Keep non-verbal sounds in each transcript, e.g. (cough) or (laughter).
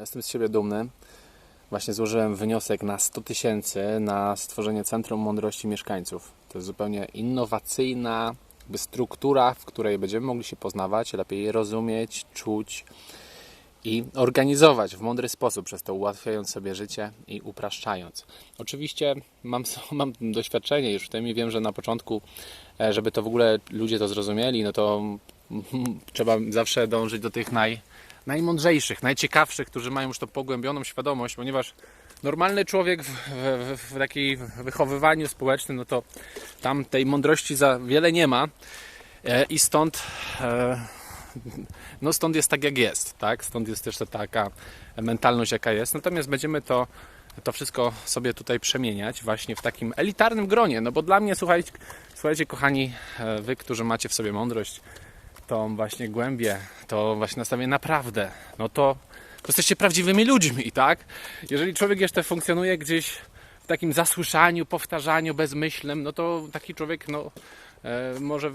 Jestem z siebie dumny. Właśnie złożyłem wniosek na 100 tysięcy na stworzenie Centrum Mądrości Mieszkańców. To jest zupełnie innowacyjna struktura, w której będziemy mogli się poznawać, lepiej rozumieć, czuć i organizować w mądry sposób, przez to ułatwiając sobie życie i upraszczając. Oczywiście mam, (laughs) mam doświadczenie już w tym i wiem, że na początku, e, żeby to w ogóle ludzie to zrozumieli, no to (laughs) trzeba zawsze dążyć do tych naj, najmądrzejszych, najciekawszych, którzy mają już tą pogłębioną świadomość, ponieważ normalny człowiek w, w, w takiej wychowywaniu społecznym, no to tam tej mądrości za wiele nie ma e, i stąd e, no stąd jest tak jak jest, tak? Stąd jest też ta taka mentalność jaka jest. Natomiast będziemy to, to wszystko sobie tutaj przemieniać właśnie w takim elitarnym gronie, no bo dla mnie, słuchajcie, słuchajcie kochani, e, wy, którzy macie w sobie mądrość, tą właśnie głębię, to właśnie nastawienie naprawdę, no to, to jesteście prawdziwymi ludźmi, tak? Jeżeli człowiek jeszcze funkcjonuje gdzieś w takim zasłyszaniu, powtarzaniu bezmyślnym, no to taki człowiek, no e, może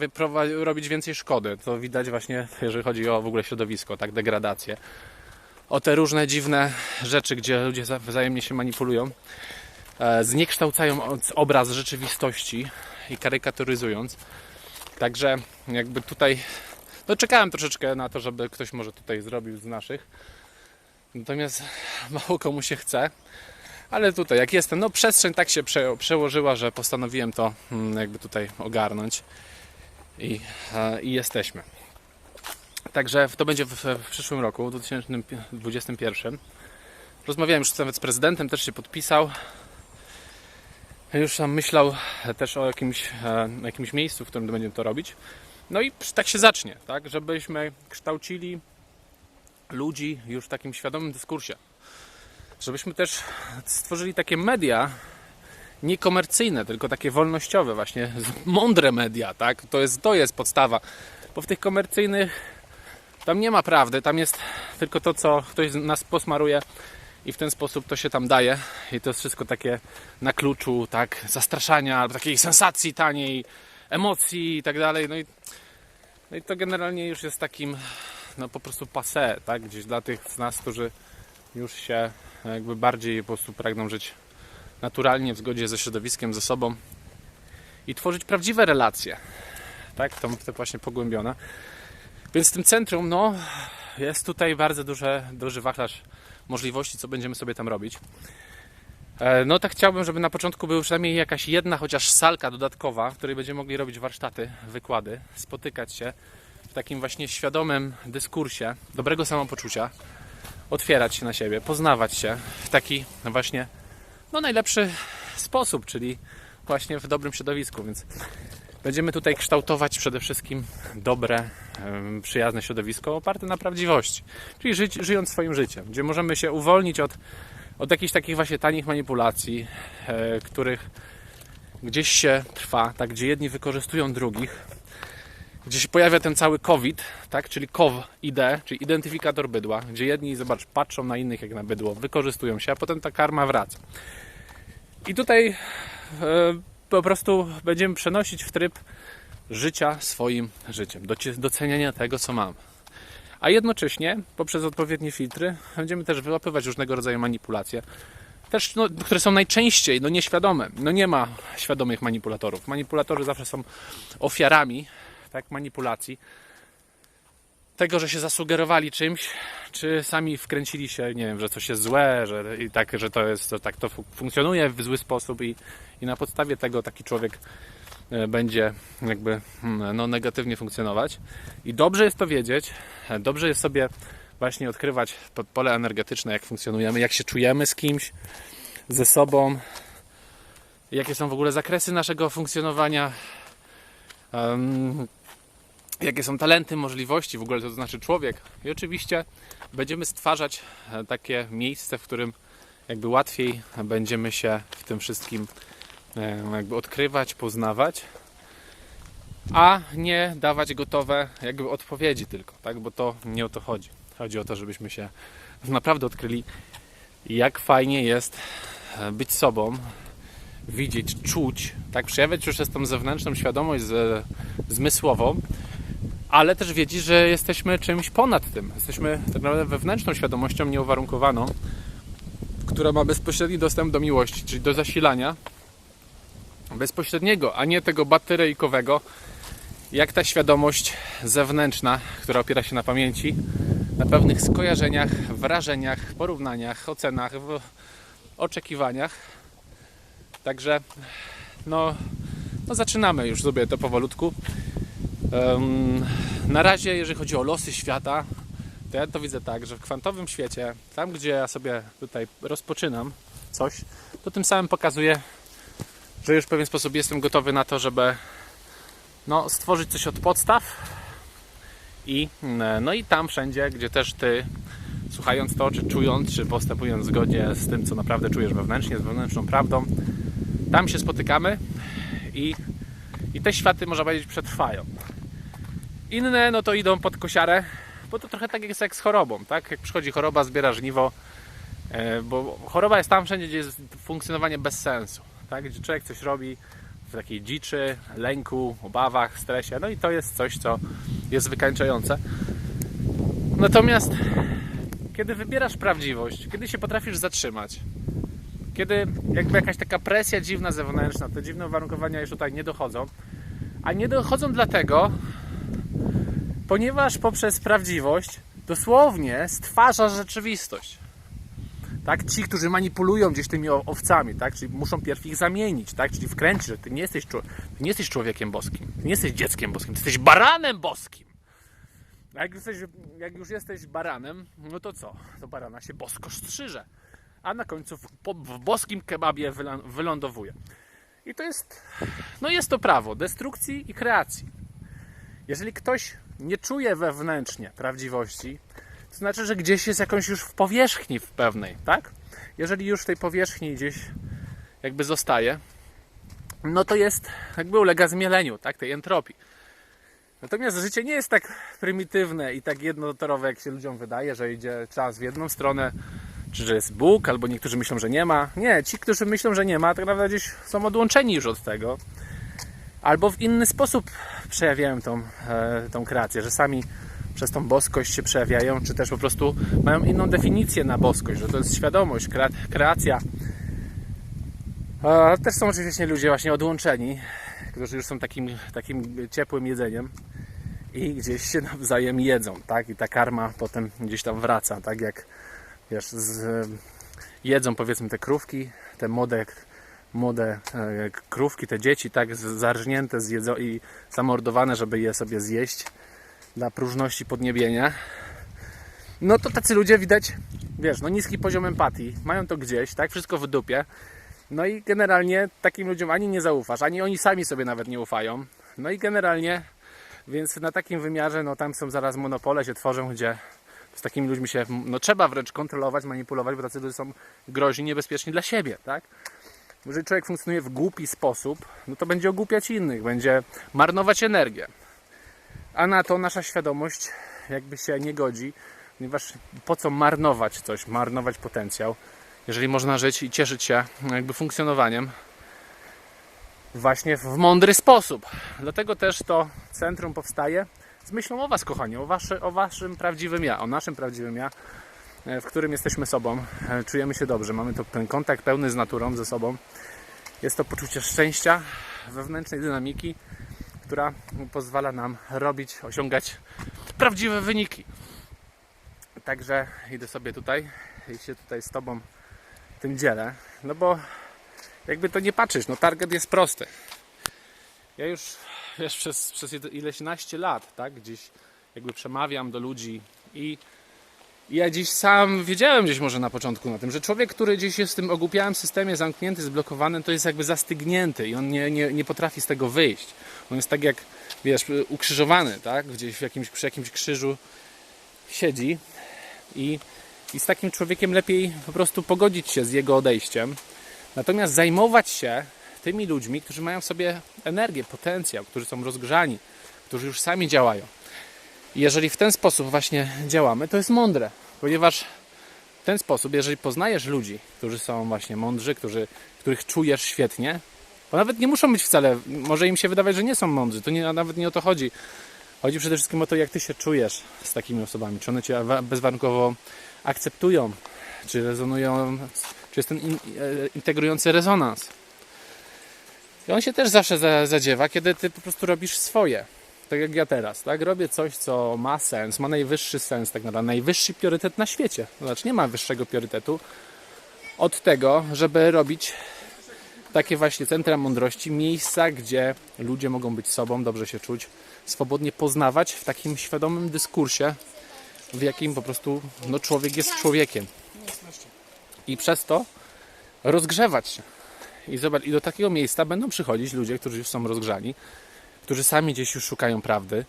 robić więcej szkody. To widać właśnie, jeżeli chodzi o w ogóle środowisko, tak, degradację. O te różne dziwne rzeczy, gdzie ludzie za- wzajemnie się manipulują, e, zniekształcają obraz rzeczywistości i karykaturyzując. Także jakby tutaj, no czekałem troszeczkę na to, żeby ktoś może tutaj zrobił z naszych. Natomiast mało komu się chce. Ale tutaj, jak jestem, no przestrzeń tak się prze, przełożyła, że postanowiłem to mm, jakby tutaj ogarnąć i, e, i jesteśmy. Także to będzie w, w przyszłym roku, w 2021. Rozmawiałem już nawet z prezydentem, też się podpisał. Już tam myślał też o jakimś, e, jakimś miejscu, w którym będziemy to robić. No i tak się zacznie, tak? Żebyśmy kształcili ludzi już w takim świadomym dyskursie. Żebyśmy też stworzyli takie media niekomercyjne, tylko takie wolnościowe, właśnie mądre media, tak? To jest, to jest podstawa, bo w tych komercyjnych tam nie ma prawdy, tam jest tylko to, co ktoś nas posmaruje i w ten sposób to się tam daje. I to jest wszystko takie na kluczu, tak, zastraszania, albo takiej sensacji taniej, emocji i tak dalej, no i, no i to generalnie już jest takim, no po prostu passé, tak, gdzieś dla tych z nas, którzy już się jakby bardziej po prostu pragną żyć naturalnie, w zgodzie ze środowiskiem, ze sobą i tworzyć prawdziwe relacje. Tak, to, to właśnie pogłębione. Więc w tym centrum, no, jest tutaj bardzo duże, duży wachlarz możliwości, co będziemy sobie tam robić. E, No tak chciałbym, żeby na początku była przynajmniej jakaś jedna chociaż salka dodatkowa, w której będziemy mogli robić warsztaty, wykłady, spotykać się w takim właśnie świadomym dyskursie, dobrego samopoczucia, otwierać się na siebie, poznawać się w taki właśnie no najlepszy sposób, czyli właśnie w dobrym środowisku, więc będziemy tutaj kształtować przede wszystkim dobre, przyjazne środowisko oparte na prawdziwości, czyli żyć, żyjąc swoim życiem, gdzie możemy się uwolnić od, od jakichś takich właśnie tanich manipulacji, e, których gdzieś się trwa, tak, gdzie jedni wykorzystują drugich, gdzie się pojawia ten cały COVID, tak, czyli COV-ID, czyli identyfikator bydła, gdzie jedni, zobacz, patrzą na innych jak na bydło, wykorzystują się, a potem ta karma wraca. I tutaj e, po prostu będziemy przenosić w tryb życia swoim życiem, doceniania tego, co mam. A jednocześnie, poprzez odpowiednie filtry, będziemy też wyłapywać różnego rodzaju manipulacje, też, no, które są najczęściej no, nieświadome. No nie ma świadomych manipulatorów. Manipulatorzy zawsze są ofiarami tak, manipulacji. Tego, że się zasugerowali czymś, czy sami wkręcili się, nie wiem, że coś jest złe, że i tak, że to jest, że tak to fu- funkcjonuje w zły sposób i, i na podstawie tego taki człowiek będzie jakby hmm, no, negatywnie funkcjonować. I dobrze jest to wiedzieć, e, dobrze jest sobie właśnie odkrywać po- pole energetyczne, jak funkcjonujemy, jak się czujemy z kimś, ze sobą, jakie są w ogóle zakresy naszego funkcjonowania, em, jakie są talenty, możliwości, w ogóle to znaczy człowiek. I oczywiście będziemy stwarzać e, takie miejsce, w którym jakby łatwiej będziemy się w tym wszystkim e, jakby odkrywać, poznawać, a nie dawać gotowe jakby odpowiedzi tylko, tak? Bo to nie o to chodzi. Chodzi o to, żebyśmy się naprawdę odkryli, jak fajnie jest e, być sobą, widzieć, czuć, tak przejawiać już jest tą zewnętrzną świadomość z, zmysłową, ale też wiedzieć, że jesteśmy czymś ponad tym. Jesteśmy tak naprawdę wewnętrzną świadomością nieuwarunkowaną, która ma bezpośredni dostęp do miłości, czyli do zasilania bezpośredniego, a nie tego bateryjkowego, jak ta świadomość zewnętrzna, która opiera się na pamięci, na pewnych skojarzeniach, wrażeniach, porównaniach, ocenach, oczekiwaniach. Także no, no zaczynamy już sobie to powolutku. Em, na razie, jeżeli chodzi o losy świata, to ja to widzę tak, że w kwantowym świecie, tam gdzie ja sobie tutaj rozpoczynam coś, to tym samym pokazuję, że już w pewien sposób jestem gotowy na to, żeby no, stworzyć coś od podstaw i, mm, no i tam wszędzie, gdzie też ty słuchając to, czy czując, czy postępując zgodnie z tym, co naprawdę czujesz wewnętrznie, z wewnętrzną prawdą, tam się spotykamy i, i te światy, można powiedzieć, przetrwają. Inne, no to idą pod kosiarę, bo to trochę tak jest jak z chorobą, tak? Jak przychodzi choroba, zbiera żniwo, e, bo choroba jest tam wszędzie, gdzie jest funkcjonowanie bez sensu, tak? Gdzie człowiek coś robi w takiej dziczy, lęku, obawach, stresie, no i to jest coś, co jest wykańczające. Natomiast kiedy wybierasz prawdziwość, kiedy się potrafisz zatrzymać, kiedy jakby jakaś taka presja dziwna zewnętrzna, te dziwne uwarunkowania już tutaj nie dochodzą, a nie dochodzą dlatego, ponieważ poprzez prawdziwość dosłownie stwarzasz rzeczywistość. Tak? Ci, którzy manipulują gdzieś tymi owcami, tak? czyli muszą pierw ich zamienić, tak? czyli wkręcić, że ty nie, jesteś, ty nie jesteś człowiekiem boskim, ty nie jesteś dzieckiem boskim, ty jesteś baranem boskim. A jak, jesteś, jak już jesteś baranem, no to co? To barana się bosko strzyże, a na końcu w, w boskim kebabie wylądowuje. I to jest, no jest to prawo destrukcji i kreacji. Jeżeli ktoś nie czuje wewnętrznie prawdziwości, to znaczy, że gdzieś jest jakąś już w powierzchni w pewnej, tak? Jeżeli już w tej powierzchni gdzieś jakby zostaje, no to jest, jakby ulega zmieleniu, tak? Tej entropii. Natomiast życie nie jest tak prymitywne i tak jednotorowe, jak się ludziom wydaje, że idzie czas w jedną stronę, czy że jest Bóg, albo niektórzy myślą, że nie ma. Nie, ci, którzy myślą, że nie ma, tak naprawdę gdzieś są odłączeni już od tego. Albo w inny sposób przejawiają tą, e, tą kreację, że sami przez tą boskość się przejawiają, czy też po prostu mają inną definicję na boskość, że to jest świadomość, kre- kreacja. A też są oczywiście ludzie właśnie odłączeni, którzy już są takim, takim ciepłym jedzeniem i gdzieś się nawzajem jedzą, tak? I ta karma potem gdzieś tam wraca, tak jak wiesz, z, jedzą powiedzmy te krówki, te młode, młode e, krówki, te dzieci, tak, zarżnięte zjedzo i zamordowane, żeby je sobie zjeść dla próżności podniebienia. No to tacy ludzie widać, wiesz, no niski poziom empatii, mają to gdzieś, tak, wszystko w dupie. No i generalnie takim ludziom ani nie zaufasz, ani oni sami sobie nawet nie ufają. No i generalnie, więc na takim wymiarze, no tam są zaraz monopole się tworzą, gdzie z takimi ludźmi się, no trzeba wręcz kontrolować, manipulować, bo tacy ludzie są groźni, niebezpieczni dla siebie, tak? Jeżeli człowiek funkcjonuje w głupi sposób, no to będzie ogłupiać innych, będzie marnować energię. A na to nasza świadomość jakby się nie godzi, ponieważ po co marnować coś, marnować potencjał, jeżeli można żyć i cieszyć się jakby funkcjonowaniem właśnie w mądry sposób. Dlatego też to centrum powstaje z myślą o Was, kochani, o, o Waszym prawdziwym ja, o naszym prawdziwym ja, w którym jesteśmy sobą, czujemy się dobrze, mamy to, ten kontakt pełny z naturą, ze sobą. Jest to poczucie szczęścia, wewnętrznej dynamiki, która pozwala nam robić, osiągać prawdziwe wyniki. Także idę sobie tutaj i się tutaj z Tobą tym dzielę, no bo jakby to nie patrzysz, no target jest prosty. Ja już wiesz, przez, przez ileś naście lat, tak, gdzieś jakby przemawiam do ludzi i ja dziś sam wiedziałem gdzieś może na początku na tym, że człowiek, który gdzieś jest w tym ogłupiałym systemie zamknięty, zblokowany, to jest jakby zastygnięty i on nie, nie, nie potrafi z tego wyjść. On jest tak jak, wiesz, ukrzyżowany, tak? Gdzieś w jakimś, przy jakimś krzyżu siedzi i, i z takim człowiekiem lepiej po prostu pogodzić się z jego odejściem. Natomiast zajmować się tymi ludźmi, którzy mają w sobie energię, potencjał, którzy są rozgrzani, którzy już sami działają. Jeżeli w ten sposób właśnie działamy, to jest mądre, ponieważ w ten sposób, jeżeli poznajesz ludzi, którzy są właśnie mądrzy, którzy, których czujesz świetnie, bo nawet nie muszą być wcale, może im się wydawać, że nie są mądrzy, to nie, nawet nie o to chodzi. Chodzi przede wszystkim o to, jak ty się czujesz z takimi osobami. Czy one cię wa- bezwarunkowo akceptują, czy rezonują, czy jest ten in, e, integrujący rezonans. I on się też zawsze za, zadziewa, kiedy ty po prostu robisz swoje. Tak jak ja teraz, tak? Robię coś, co ma sens, ma najwyższy sens, tak naprawdę, najwyższy priorytet na świecie. Znaczy, nie ma wyższego priorytetu od tego, żeby robić takie właśnie centra mądrości, miejsca, gdzie ludzie mogą być sobą, dobrze się czuć, swobodnie poznawać w takim świadomym dyskursie, w jakim po prostu no, człowiek jest człowiekiem. I przez to rozgrzewać się. I, zobacz, I do takiego miejsca będą przychodzić ludzie, którzy już są rozgrzani, którzy sami gdzieś już szukają prawdy,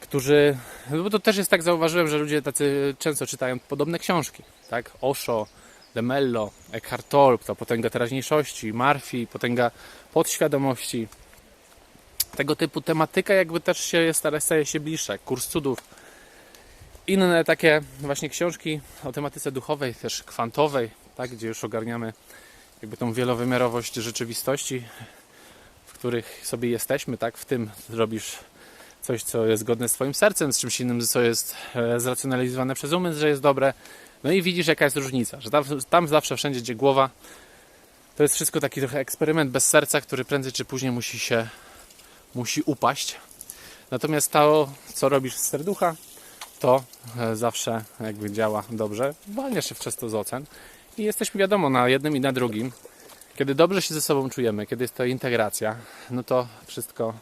którzy. No bo to też jest tak, zauważyłem, że ludzie tacy często czytają podobne książki, tak? Osho, De Mello, Eckhart Tolle, to potęga teraźniejszości, Murphy, potęga podświadomości. Tego typu tematyka jakby też się stara, staje się bliższa. Kurs cudów. Inne takie właśnie książki o tematyce duchowej, też kwantowej, tak, gdzie już ogarniamy jakby tą wielowymiarowość rzeczywistości, których sobie jesteśmy, tak, w tym robisz coś, co jest zgodne z Twoim sercem, z czymś innym, co jest e, zracjonalizowane przez umysł, że jest dobre. No i widzisz, jaka jest różnica, że tam, tam zawsze, wszędzie, gdzie głowa, to jest wszystko taki trochę eksperyment bez serca, który prędzej czy później musi się, musi upaść. Natomiast to, co robisz z serducha, to e, zawsze jakby działa dobrze. Walniasz się wczesno z ocen i jesteśmy wiadomo na jednym i na drugim. Kiedy dobrze się ze sobą czujemy, kiedy jest to integracja, no to wszystko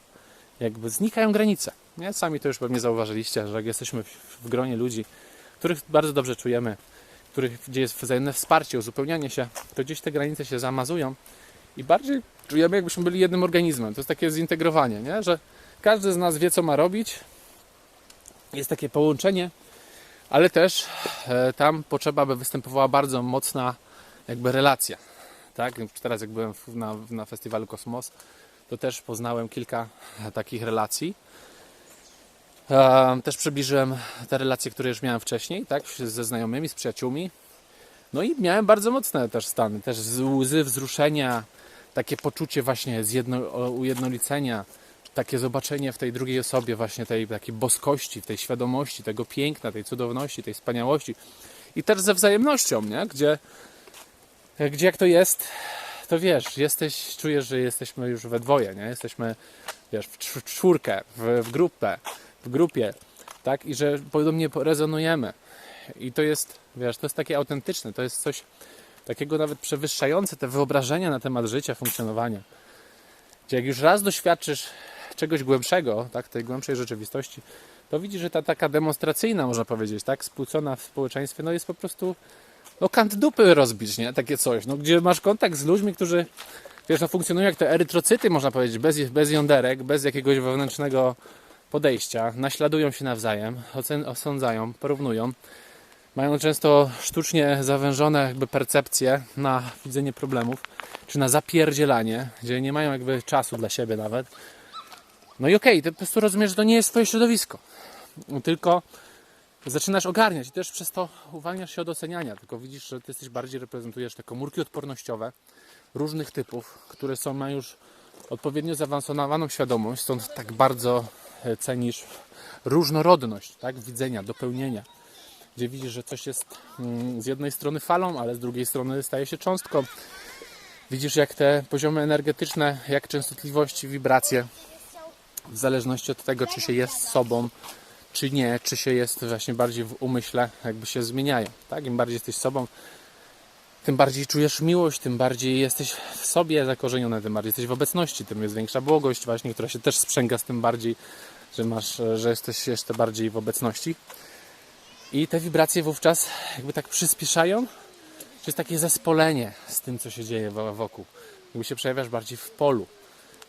jakby znikają granice. Nie? Sami to już pewnie zauważyliście, że jak jesteśmy w, gronie ludzi, których bardzo dobrze czujemy, których, gdzie jest wzajemne wsparcie, uzupełnianie się, to gdzieś te granice się zamazują i bardziej czujemy, jakbyśmy byli jednym organizmem. To jest takie zintegrowanie, nie? że każdy z nas wie, co ma robić. Jest takie połączenie, ale też e, tam potrzeba, by występowała bardzo mocna jakby relacja. Tak? Teraz jak byłem na, na festiwalu Kosmos, to też poznałem kilka takich relacji. E, Też przybliżyłem te relacje, które już miałem wcześniej, tak, ze znajomymi, z przyjaciółmi. No i miałem bardzo mocne też stany, też łzy wzruszenia, takie poczucie właśnie zjedno, ujednolicenia, takie zobaczenie w tej drugiej osobie właśnie tej takiej boskości, tej świadomości, tego piękna, tej cudowności, tej wspaniałości. I też ze wzajemnością, nie? Gdzie, gdzie jak to jest, to wiesz, jesteś, czujesz, że jesteśmy już we dwoje, nie? Jesteśmy, wiesz, w czwórkę, w, w grupę, w grupie, tak? I że podobnie rezonujemy. I to jest, wiesz, to jest takie autentyczne, to jest coś takiego nawet przewyższające te wyobrażenia na temat życia, funkcjonowania. Gdzie jak już raz doświadczysz czegoś głębszego, tak, tej głębszej rzeczywistości, to widzisz, że ta taka demonstracyjna, można powiedzieć, tak, spłucona w społeczeństwie, no jest po prostu no kant dupy rozbić, nie? Takie coś, no gdzie masz kontakt z ludźmi, którzy wiesz, no funkcjonują jak te erytrocyty, można powiedzieć, bez, bez jąderek, bez jakiegoś wewnętrznego podejścia, naśladują się nawzajem, ocen, osądzają, porównują, mają często sztucznie zawężone jakby percepcje na widzenie problemów, czy na zapierdzielanie, gdzie nie mają jakby czasu dla siebie nawet. No i okej, ty po prostu rozumiesz, że to nie jest twoje środowisko, tylko zaczynasz ogarniać i też przez to uwalniasz się od oceniania, tylko widzisz, że ty jesteś bardziej reprezentujesz te komórki odpornościowe różnych typów, które są, mają już odpowiednio zaawansowaną świadomość, stąd tak bardzo e, cenisz różnorodność tak, widzenia, dopełnienia, gdzie widzisz, że coś jest mm, z jednej strony falą, ale z drugiej strony staje się cząstką. Widzisz, jak te poziomy energetyczne, jak częstotliwości, wibracje, w zależności od tego, czy się jest sobą, czy nie, czy się jest właśnie bardziej w umyśle, jakby się zmieniają. Tak? Im bardziej jesteś sobą, tym bardziej czujesz miłość, tym bardziej jesteś w sobie zakorzeniony, tym bardziej jesteś w obecności, tym jest większa błogość właśnie, która się też sprzęga z tym bardziej, że masz, że jesteś jeszcze bardziej w obecności. I te wibracje wówczas jakby tak przyspieszają, czy jest takie zespolenie z tym, co się dzieje wo- wokół. Jakby się przejawiasz bardziej w polu.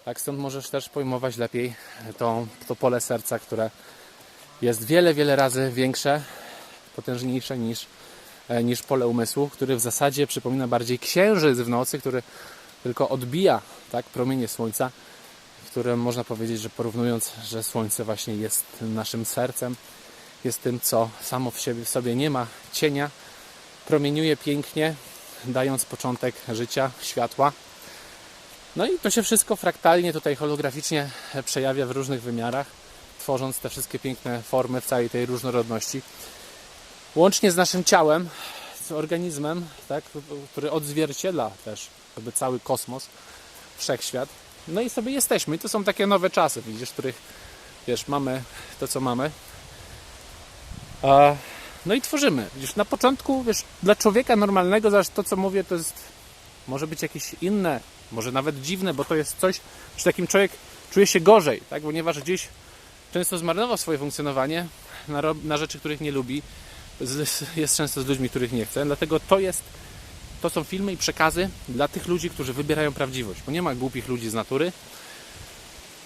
Tak, stąd możesz też pojmować lepiej to, to pole serca, które jest wiele, wiele razy większe, potężniejsze niż, e, niż pole umysłu, który w zasadzie przypomina bardziej księżyc w nocy, który tylko odbija tak, promienie słońca, w którym można powiedzieć, że porównując, że słońce właśnie jest naszym sercem, jest tym, co samo w, siebie, w sobie nie ma cienia, promieniuje pięknie, dając początek życia, światła. No i to się wszystko fraktalnie, tutaj holograficznie przejawia w różnych wymiarach, tworząc te wszystkie piękne formy w całej tej różnorodności. Łącznie z naszym ciałem, z organizmem, tak, który odzwierciedla też jakby cały kosmos, wszechświat. No i sobie jesteśmy. I to są takie nowe czasy, widzisz, w których wiesz, mamy to, co mamy. No i tworzymy. Widzisz, na początku, wiesz, dla człowieka normalnego, zobacz, to co mówię, to jest może być jakieś inne, może nawet dziwne, bo to jest coś, że takim człowiek czuje się gorzej, tak? ponieważ gdzieś często zmarnował swoje funkcjonowanie na, na rzeczy, których nie lubi, jest często z ludźmi, których nie chce, dlatego to jest, to są filmy i przekazy dla tych ludzi, którzy wybierają prawdziwość, bo nie ma głupich ludzi z natury,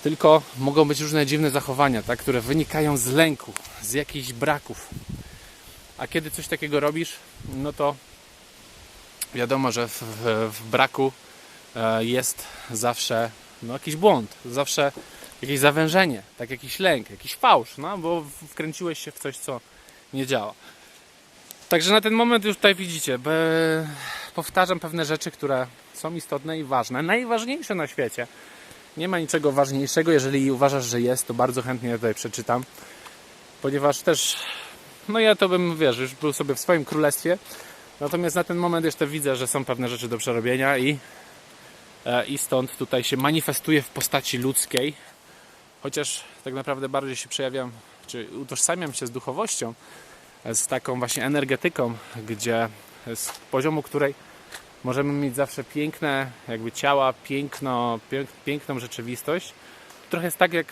tylko mogą być różne dziwne zachowania, tak? które wynikają z lęku, z jakichś braków. A kiedy coś takiego robisz, no to wiadomo, że w, w, w braku e, jest zawsze no, jakiś błąd, zawsze jakieś zawężenie, tak jakiś lęk, jakiś fałsz, no, bo wkręciłeś się w coś, co nie działa. Także na ten moment już tutaj widzicie, powtarzam pewne rzeczy, które są istotne i ważne, najważniejsze na świecie. Nie ma niczego ważniejszego, jeżeli uważasz, że jest, to bardzo chętnie tutaj przeczytam, ponieważ też, no ja to bym, wiesz, już był sobie w swoim królestwie, natomiast na ten moment jeszcze widzę, że są pewne rzeczy do przerobienia i, e, i stąd tutaj się manifestuje w postaci ludzkiej, chociaż tak naprawdę bardziej się przejawiam, czy utożsamiam się z duchowością, z taką właśnie energetyką, gdzie z poziomu której możemy mieć zawsze piękne jakby ciała, piękno, pięk, piękną rzeczywistość. Trochę jest tak jak